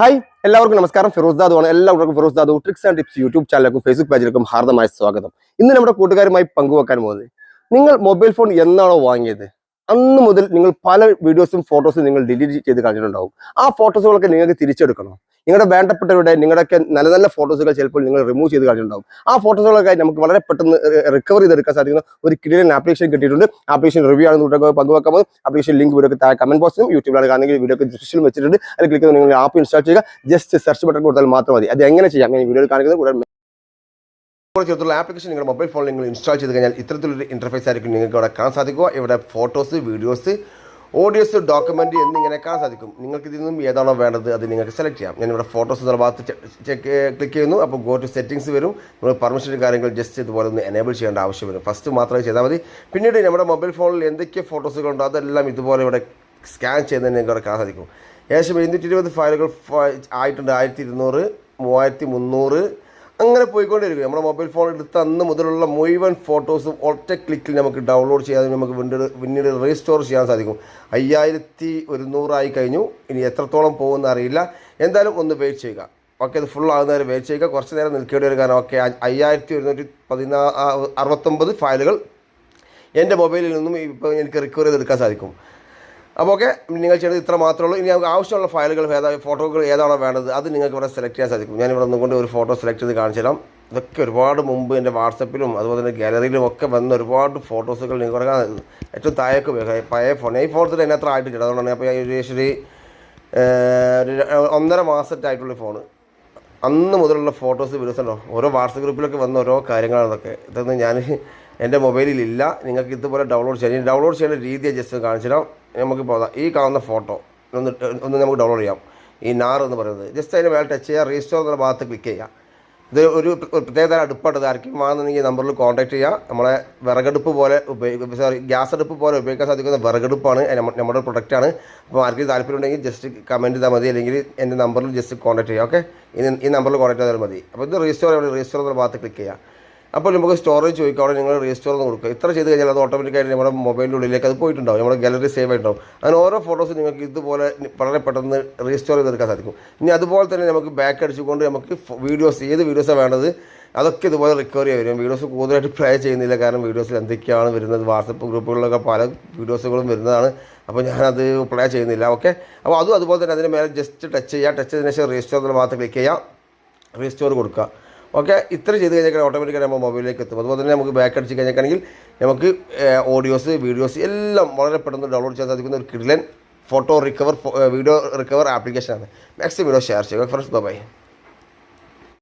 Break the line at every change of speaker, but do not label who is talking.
Hi എല്ലാവർക്കും നമസ്കാരം. ഫിറോസ് ദാദു ആണ്. എല്ലാവർക്കും Firoz Dadu tricks and tips YouTube ചാനലിലേക്കും Facebook പേജിലേക്കും ഹാർദമായ സ്വാഗതം. ഇന്ന് നമ്മുടെ കൂട്ടുകാരുമായി പങ്കുവെക്കാൻ പോകുന്നത് നിങ്ങൾ മൊബൈൽ ഫോൺ എന്നാണോ വാങ്ങിയത്? അന്ന് മുതൽ നിങ്ങൾ പല വീഡിയോസും ഫോട്ടോസും നിങ്ങൾ ഡിലീറ്റ് ചെയ്ത് കളഞ്ഞിട്ടുണ്ടാവും. ആ ഫോട്ടോസുകളൊക്കെ നിങ്ങൾക്ക് തിരിച്ചെടുക്കണം? നിങ്ങളുടെ വേണ്ടപ്പെട്ടവരുടെ നിങ്ങളുടെയൊക്കെ നല്ല നല്ല ഫോട്ടോസുകൾ ചിലപ്പോൾ നിങ്ങൾ റിമൂവ് ചെയ്ത് കളഞ്ഞിട്ടുണ്ടാവും. ആ ഫോട്ടോസുകളൊക്കെ നമുക്ക് വളരെ പെട്ടെന്ന് റിക്കവർ ചെയ്തെടുക്കാൻ സാധിക്കുന്ന. ഒരു കിടിലൻ ആപ്ലിക്കേഷൻ കിട്ടിയിട്ടുണ്ട്. ആപ്ലിക്കേഷൻ റിവ്യൂ ആണ് നിങ്ങൾക്ക് പങ്കുവെക്കാൻ പോകും ആപ്ലിക്കേഷൻ ലിങ്ക് വീഡിയോ താഴെ കമന്റ് ബോക്സിലും യൂട്യൂബിലാണ് കാണുന്നെങ്കിൽ വീഡിയോ ഡിസ്ക്രിപ്ഷനിൽ വെച്ചിട്ടുണ്ട്. അതിൽ ക്ലിക്ക് ചെയ്ത് നിങ്ങൾ ആപ്പ് ഇൻസ്റ്റാൾ ചെയ്യുക. ജസ്റ്റ് സെർച്ച് ബട്ടൺ കൊടുത്താൽ മാത്രം മതി. അത് എങ്ങനെ ചെയ്യാം? ഞാൻ വീഡിയോ കാണിക്കുന്നത് കൂടുതൽ ചേർത്തുള്ള ആപ്ലിക്കേഷൻ നിങ്ങളുടെ മൊബൈൽ ഫോണിൽ നിങ്ങൾ ഇൻസ്റ്റാൾ ചെയ്ത് കഴിഞ്ഞാൽ ഇത്തരത്തിലൊരു ഇന്റർഫേസ് ആയിരിക്കും നിങ്ങൾക്ക് അവിടെ കാണാൻ സാധിക്കുക. ഇവിടെ ഫോട്ടോസ് വീഡിയോസ് ഓഡിയോസ് ഡോക്യുമെന്റ് എന്നിങ്ങനെ കാണാൻ സാധിക്കും. നിങ്ങൾക്ക് ഇതിൽ നിന്നും ഏതാണോ വേണ്ടത് അത് നിങ്ങൾക്ക് സെലക്ട് ചെയ്യാം. ഞാൻ ഇവിടെ ഫോട്ടോസ് എന്നുള്ള ഭാഗത്ത് ചെക്ക് ക്ലിക്ക് ചെയ്യുന്നു. അപ്പോൾ ഗോ ടു സെറ്റിംഗ്സ് വരും. നമ്മൾ പെർമിഷൻ കാര്യങ്ങൾ ജസ്റ്റ് ഇതുപോലെ ഒന്ന് എനേബിൾ ചെയ്യേണ്ട ആവശ്യം വരും. ഫസ്റ്റ് മാത്രമേ ചെയ്താൽ മതി. പിന്നീട് നമ്മുടെ മൊബൈൽ ഫോണിൽ എന്തൊക്കെ ഫോട്ടോസുകളുണ്ടോ അതെല്ലാം ഇതുപോലെ ഇവിടെ സ്കാൻ ചെയ്യുന്നതിന് നിങ്ങൾക്ക് ഇവിടെ കാണാൻ സാധിക്കും. ഏകദേശം എഴുന്നൂറ്റി ഇരുപത് ഫയലുകൾ ആയിട്ടുണ്ട്. ആയിരത്തി ഇരുന്നൂറ് മൂവായിരത്തി മുന്നൂറ് അങ്ങനെ പോയിക്കൊണ്ടിരിക്കും. നമ്മുടെ മൊബൈൽ ഫോൺ എടുത്ത അന്ന് മുതലുള്ള മുഴുവൻ ഫോട്ടോസും ഒറ്റ ക്ലിക്കിൽ നമുക്ക് ഡൗൺലോഡ് ചെയ്യാതെ നമുക്ക് പിന്നീട് പിന്നീട് റീസ്റ്റോർ ചെയ്യാൻ സാധിക്കും. അയ്യായിരത്തി ഒരുന്നൂറായി കഴിഞ്ഞു. ഇനി എത്രത്തോളം പോകുമെന്ന് അറിയില്ല. എന്തായാലും ഒന്ന് വെയിറ്റ് ചെയ്യുക. ഓക്കെ ഇത് ഫുൾ ആകുന്ന വെയിറ്റ് ചെയ്യുക. കുറച്ച് നേരം നിൽക്കേണ്ടി വരും കാരണം ഓക്കെ അയ്യായിരത്തി ഒരുന്നൂറ്റി പതിനാ അറുപത്തൊമ്പത് ഫയലുകൾ എന്റെ മൊബൈലിൽ നിന്നും ഇപ്പോൾ എനിക്ക് റിക്കവർ ചെയ്തെടുക്കാൻ സാധിക്കും. അപ്പോൾ ഓക്കെ നിങ്ങൾ ചെയ്യുന്നത് ഇത്ര മാത്രമേ ഉള്ളൂ. ഇനി നമുക്ക് ആവശ്യമുള്ള ഫയലുകൾ ഏതാ ഫോട്ടോകൾ ഏതാണോ വേണ്ടത് അത് നിങ്ങൾക്ക് ഇവിടെ സെലക്ട് ചെയ്യാൻ സാധിക്കും. ഞാൻ ഇവിടെ നിന്നുകൊണ്ട് ഒരു ഫോട്ടോ സെലക്ട് ചെയ്ത് കാണിച്ചു തരാം. ഇതൊക്കെ ഒരുപാട് മുമ്പ് എന്റെ വാട്സപ്പിലും അതുപോലെ തന്നെ ഗാലറിയിലും ഒക്കെ വന്ന ഒരുപാട് ഫോട്ടോസുകൾ നിങ്ങൾക്ക് ഏറ്റവും താഴേക്ക് പഴയ ഫോൺ ഈ ഫോണത്തിൽ എത്ര അത്ര ആയിട്ടില്ല അതുകൊണ്ടാണ് അപ്പോൾ ഏകദേശം ഒരു ഒരു ഒന്നര മാസത്തായിട്ടുള്ള ഫോൺ അന്ന് മുതലുള്ള ഫോട്ടോസ് വീഡിയോസ് ഉണ്ടോ? ഓരോ വാട്സപ്പ് ഗ്രൂപ്പിലൊക്കെ വന്ന ഓരോ കാര്യങ്ങളാണ് ഇതൊക്കെ. ഇതൊന്നും ഞാൻ എന്റെ മൊബൈലിൽ ഇല്ല നിങ്ങൾക്ക് ഇതുപോലെ ഡൗൺലോഡ് ചെയ്യാം. ഡൗൺലോഡ് ചെയ്യേണ്ട രീതിയെ ജസ്റ്റ് കാണിച്ചു തരാം. പോകാം ഈ കാണുന്ന ഫോട്ടോ ഒന്ന് ഒന്ന് നമുക്ക് ഡൗൺലോഡ് ചെയ്യാം. ഈ നാർ എന്ന് പറയുന്നത്. ജസ്റ്റ് അതിന് മേലെ ടച്ച് ചെയ്യുക രജിസ്റ്റർ എന്നുള്ള ഭാഗത്ത് ക്ലിക്ക് ചെയ്യുക. ഇത് ഒരു പ്രത്യേക തരം അടുപ്പാണ് ആർക്കും വാങ്ങുന്നുണ്ടെങ്കിൽ നമ്പറിൽ കോൺടാക്ട് ചെയ്യാം നമ്മളെ വിറകടുപ്പ് പോലെ ഉപയോഗി സോറി ഗ്യാസ് അടുപ്പ് പോലെ ഉപയോഗിക്കാൻ സാധിക്കുന്ന വിറകടുപ്പാണ്. നമ്മുടെ പ്രൊഡക്റ്റാണ് അപ്പോൾ ആർക്കും താല്പര്യം ഉണ്ടെങ്കിൽ ജസ്റ്റ് കമന്റ് ചെയ്താൽ മതി. അല്ലെങ്കിൽ എന്റെ നമ്പറിൽ ജസ്റ്റ് കോൺടാക്ട് ചെയ്യുക ഓക്കെ ഈ നമ്പറിൽ കോൺടാക്ട് ചെയ്താൽ മതി. അപ്പോൾ ഇത് രജിസ്റ്റർ രജിസ്റ്റർ എന്നുള്ള ഭാഗത്ത് ക്ലിക്ക് ചെയ്യുക. അപ്പോൾ നമുക്ക് സ്റ്റോറേജ് ചോദിക്കുക അവിടെ നിങ്ങൾ റീസ്റ്റോർ ഒന്ന് കൊടുക്കുക. ഇത്ര ചെയ്ത് കഴിഞ്ഞാൽ അത് ഓട്ടോമാറ്റിക്കായിട്ട് നമ്മുടെ മൊബൈലിന്റെ ഉള്ളിലേക്ക് അത് പോയിട്ടുണ്ടാവും. നമ്മുടെ ഗാലറി സേവ് ആയിട്ടുണ്ടാവും. അങ്ങനെ ഓരോ ഫോട്ടോസ് നിങ്ങൾക്ക് ഇതുപോലെ വളരെ പെട്ടെന്ന് രജിസ്റ്റർ ചെയ്തെടുക്കാൻ സാധിക്കും. ഇനി അതുപോലെ തന്നെ നമുക്ക് ബാക്ക് അടിച്ചുകൊണ്ട് നമുക്ക് വീഡിയോസ് ഏത് വീഡിയോസാണ് വേണ്ടത് അതൊക്കെ ഇതുപോലെ റിക്കവറി വരും. വീഡിയോസ് കൂടുതലായിട്ട് പ്ലേ ചെയ്യുന്നില്ല. കാരണം വീഡിയോസിൽ എന്തൊക്കെയാണ് വരുന്നത്? വാട്സപ്പ് ഗ്രൂപ്പുകളിലൊക്കെ പല വീഡിയോസുകളും വരുന്നതാണ്. അപ്പോൾ ഞാനത് പ്ലേ ചെയ്യുന്നില്ല. ഓക്കെ അപ്പോൾ അതും അതുപോലെ തന്നെ അതിന് മേലെ ജസ്റ്റ് ടച്ച് ചെയ്യുക. ടച്ച് ചെയ്തതിന് ശേഷം രജിസ്റ്റർ എന്നുള്ള ഭാഗത്ത് ക്ലിക്ക് ചെയ്യാം രജിസ്റ്റർ കൊടുക്കുക. ഓക്കെ ഇത്ര ചെയ്ത് കഴിഞ്ഞാൽ ഓട്ടോമാറ്റിക്കായി നമ്മൾ മൊബൈലിലേക്ക് എത്തും. അതുപോലെ തന്നെ നമുക്ക് ബാക്ക് അടിച്ച് കഴിഞ്ഞിട്ടുണ്ടെങ്കിൽ നമുക്ക് ഓഡിയോസ് വീഡിയോസ് എല്ലാം വളരെ പെട്ടെന്ന് ഡൗൺലോഡ് ചെയ്യാൻ സാധിക്കുന്ന ഒരു കിഡിലൻ ഫോട്ടോ റിക്കവർ വീഡിയോ റിക്കവർ ആപ്ലിക്കേഷനാണ് മാക്സിമം വീഡിയോ ഷെയർ ചെയ്യുക. Friends bye